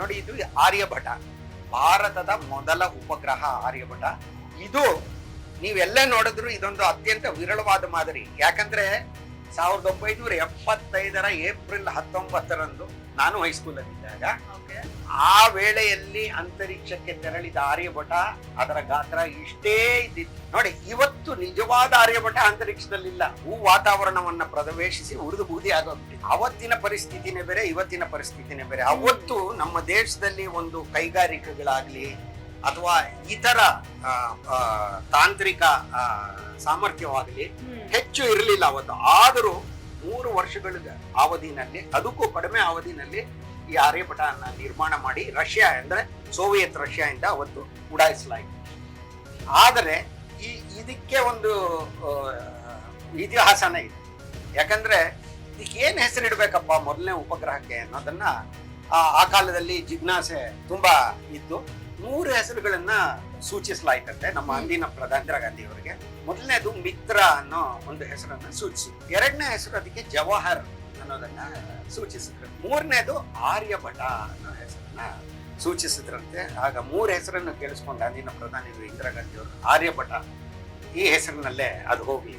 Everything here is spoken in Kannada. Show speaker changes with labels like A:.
A: ನೋಡಿ ಇದು ಆರ್ಯಭಟ. ಭಾರತದ ಮೊದಲ ಉಪಗ್ರಹ ಆರ್ಯಭಟ. ಇದು ನೀವೆಲ್ಲ ನೋಡಿದ್ರು ಇದೊಂದು ಅತ್ಯಂತ ವಿರಳವಾದ ಮಾದರಿ. ಯಾಕಂದ್ರೆ ಸಾವಿರದ ಒಂಬೈನೂರ ಎಪ್ಪತ್ತೈದರ ಏಪ್ರಿಲ್ ಹತ್ತೊಂಬತ್ತರಂದು ನಾನು ಹೈಸ್ಕೂಲಲ್ಲಿದ್ದಾಗ ಆ ವೇಳೆಯಲ್ಲಿ ಅಂತರಿಕ್ಷಕ್ಕೆ ತೆರಳಿದ ಆರ್ಯಭಟ ಅದರ ಗಾತ್ರ ಇಷ್ಟೇ ಇದ್ದಿತ್ತು. ನೋಡಿ ಇವತ್ತು ನಿಜವಾದ ಆರ್ಯಭಟ ಅಂತರಿಕ್ಷದಲ್ಲಿಲ್ಲ. ಭೂ ವಾತಾವರಣವನ್ನ ಪ್ರವೇಶಿಸಿ ಉರಿದು ಬೂದಿ ಆಗೋಗ್ಬಿಟ್ಟಿದೆ ಅವತ್ತಿನ ಪರಿಸ್ಥಿತಿನೇ ಬೇರೆ ಇವತ್ತಿನ ಪರಿಸ್ಥಿತಿನೇ ಬೇರೆ. ಅವತ್ತು ನಮ್ಮ ದೇಶದಲ್ಲಿ ಒಂದು ಕೈಗಾರಿಕೆಗಳಾಗ್ಲಿ ಅಥವಾ ಇತರ ತಾಂತ್ರಿಕ ಸಾಮರ್ಥ್ಯವಾಗಲಿ ಹೆಚ್ಚು ಇರಲಿಲ್ಲ ಅವತ್ತು. ಆದರೂ ಮೂರು ವರ್ಷಗಳ ಅವಧಿನಲ್ಲಿ ಅದಕ್ಕೂ ಕಡಿಮೆ ಅವಧಿನಲ್ಲಿ ಈ ಆರ್ಯಭಟನ ನಿರ್ಮಾಣ ಮಾಡಿ ರಷ್ಯಾ ಅಂದ್ರೆ ಸೋವಿಯತ್ ರಷ್ಯಾ ಇಂದ ಅವತ್ತು ಉಡಾಯಿಸಲಾಯಿತು. ಆದರೆ ಈ ಇದಕ್ಕೆ ಒಂದು ಇತಿಹಾಸನೇ ಇದೆ. ಯಾಕಂದ್ರೆ ಇದಕ್ಕೆ ಏನ್ ಹೆಸರಿಡ್ಬೇಕಪ್ಪ ಮೊದಲನೇ ಉಪಗ್ರಹಕ್ಕೆ ಅನ್ನೋದನ್ನ ಆ ಆ ಕಾಲದಲ್ಲಿ ಜಿಜ್ಞಾಸೆ ತುಂಬಾ ಇತ್ತು. ಮೂರು ಹೆಸರುಗಳನ್ನ ಸೂಚಿಸಲಾಯ್ತಂತೆ ನಮ್ಮ ಅಂದಿನ ಪ್ರಧಾನ ಇಂದಿರಾ ಗಾಂಧಿ ಅವರಿಗೆ ಮೊದಲನೇದು ಮಿತ್ರ ಅನ್ನೋ ಒಂದು ಹೆಸರನ್ನ ಸೂಚಿಸಿ ಎರಡನೇ ಹೆಸರು ಅದಕ್ಕೆ ಜವಾಹರ್ ಅನ್ನೋದನ್ನ ಸೂಚಿಸಿದ್ರು. ಮೂರನೇದು ಆರ್ಯಭಟ ಅನ್ನೋ ಹೆಸರನ್ನ ಸೂಚಿಸಿದ್ರಂತೆ. ಆಗ ಮೂರು ಹೆಸರನ್ನು ಕೇಳಿಸ್ಕೊಂಡು ಅಂದಿನ ಪ್ರಧಾನಿ ಇಂದಿರಾ ಗಾಂಧಿಯವರು ಆರ್ಯಭಟ. ಈ ಹೆಸರಿನಲ್ಲೇ ಅದು ಹೋಗ್ಲಿ.